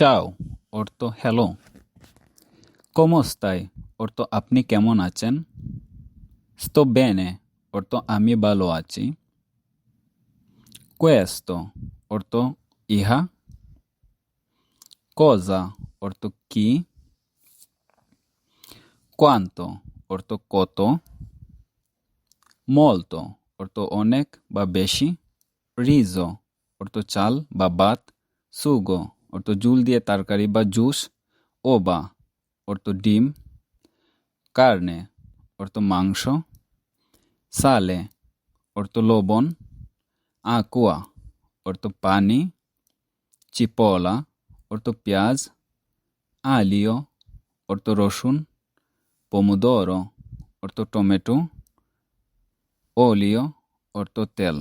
চাও অর্থ হ্যালো। কমস্তাই অর্থ আপনি কেমন আছেন? sto bene অর্থ আমি ভালো আছি। questo অর্থ ইহা। cosa অর্থ কি? quanto অর্থ কত? molto অর্থ অনেক বা বেশি। রিজো অর্থ চাল বা ভাত। সুগো অর্থ জুল দিয়ে তরকারি বা জুস ওবা অর্থ ডিম, কার্নে অর্থ মাংস, সালে অর্থ লবণ, আকুয়া অর্থ পানি চিপলা অর্থ পেঁয়াজ, আলিও অর্থ রসুন pomodoro অর্থ টমেটো, ওলিও অর্থ তেল।